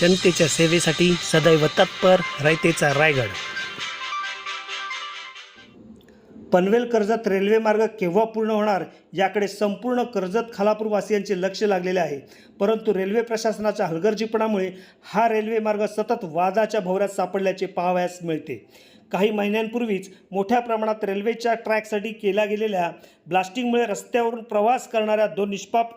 जनतेच्या सेवेसाठी सदैव तत्पर रयतेचा रायगड. पनवेल कर्जत रेल्वे मार्ग केव्हा पूर्ण होणार याकडे संपूर्ण कर्जत खालापूरवासियांचे लक्ष लागलेले आहे. परंतु रेल्वे प्रशासनाच्या हलगर्जीपणामुळे हा रेल्वे मार्ग सतत वादाच्या भोवऱ्यात सापडल्याचे पाहावयास मिळते. काही महिन्यांपूर्वीच मोठ्या प्रमाणात रेल्वेच्या ट्रॅकसाठी केल्या गेलेल्या ब्लास्टिंगमुळे रस्त्यावरून प्रवास करणाऱ्या दोन निष्पाप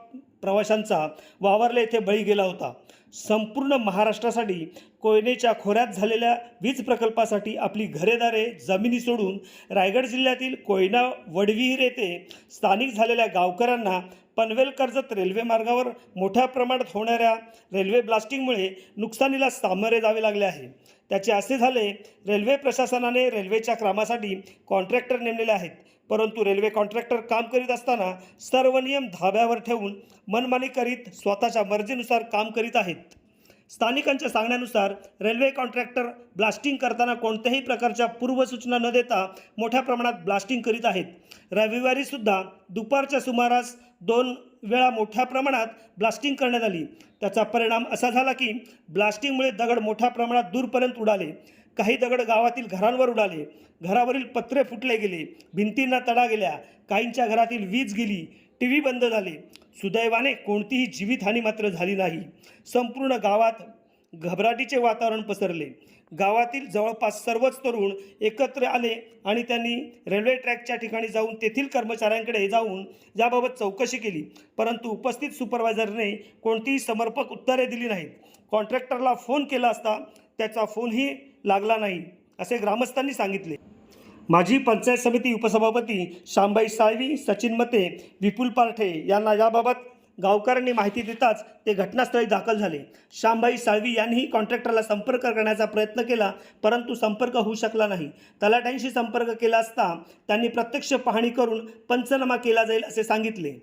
प्रवाशांचा वावरले येथे बळी गेला होता. संपूर्ण महाराष्ट्रासाठी कोयनेच्या खोऱ्यात झालेल्या वीज प्रकल्पासाठी आपली घरेदारे जमिनी सोडून रायगड जिल्ह्यातील कोयना वडविहीर येथे स्थानिक झालेल्या गावकऱ्यांना पनवेल कर्जत रेल्वे मार्गावर मोठ्या प्रमाणात होणाऱ्या रेल्वे ब्लास्टिंगमुळे नुकसानीला सामोरे जावे लागले आहे. त्याचे असे झाले रेल्वे प्रशासनाने रेल्वेच्या कामासाठी कॉन्ट्रॅक्टर नेमलेले आहेत. परंतु रेल्वे कॉन्ट्रॅक्टर काम करीत असताना सर्व नियम धाब्यावर ठेवून मनमानी करीत स्वतःच्या मर्जीनुसार काम करीत आहेत. स्थानिकांच्या सांगण्यानुसार रेल्वे कॉन्ट्रॅक्टर ब्लास्टिंग करताना कोणत्याही प्रकारच्या पूर्वसूचना न देता मोठ्या प्रमाणात ब्लास्टिंग करीत आहेत. रविवारीसुद्धा दुपारच्या सुमारास दोन वेळा मोठ्या प्रमाणात ब्लास्टिंग करण्यात आली. त्याचा परिणाम असा झाला की ब्लास्टिंगमुळे दगड मोठ्या प्रमाणात दूरपर्यंत उडाले. काही दगड गावातील घरांवर उडाले. घरावरील पत्रे फुटले गेले. भिंतींना तडा गेल्या. काहींच्या घरातील वीज गेली. टी व्ही बंद झाले. सुदैवाने कोणतीही जीवितहानी मात्र झाली नाही. संपूर्ण गावात घबराटीचे वातावरण पसरले. गावातील जवळपास सर्वच तरुण एकत्र आले आणि त्यांनी रेल्वे ट्रॅकच्या ठिकाणी जाऊन तेथील कर्मचाऱ्यांकडे जाऊन याबाबत चौकशी केली. परंतु उपस्थित सुपरवायझरने कोणतीही समर्पक उत्तरे दिली नाहीत. कॉन्ट्रॅक्टरला फोन केला असता त्याचा फोनही लागला नाही असे ग्रामस्थांनी सांगितले. माजी पंचायत समिती उपसभापती शांबाई साळवी सचिन मते विपुल पारठे यांना याबाबत गावकऱ्यांनी माहिती देताच ते घटनास्थळी दाखल झाले. शांबाई साळवी यांनीही कॉन्ट्रॅक्टरला संपर्क करण्याचा प्रयत्न केला परंतु संपर्क होऊ शकला नाही. तलाट्यांशी संपर्क केला असता त्यांनी प्रत्यक्ष पाहणी करून पंचनामा केला जाईल असे सांगितले.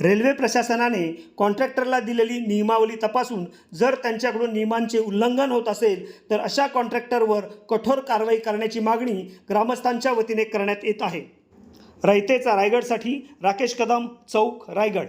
रेल्वे प्रशासनाने कॉन्ट्रॅक्टरला दिलेली नियमावली तपासून जर त्यांच्याकडून नियमांचे उल्लंघन होत असेल तर अशा कॉन्ट्रॅक्टरवर कठोर कारवाई करण्याची मागणी ग्रामस्थांच्या वतीने करण्यात येत आहे. रयतेचा रायगडसाठी राकेश कदम चौक रायगड.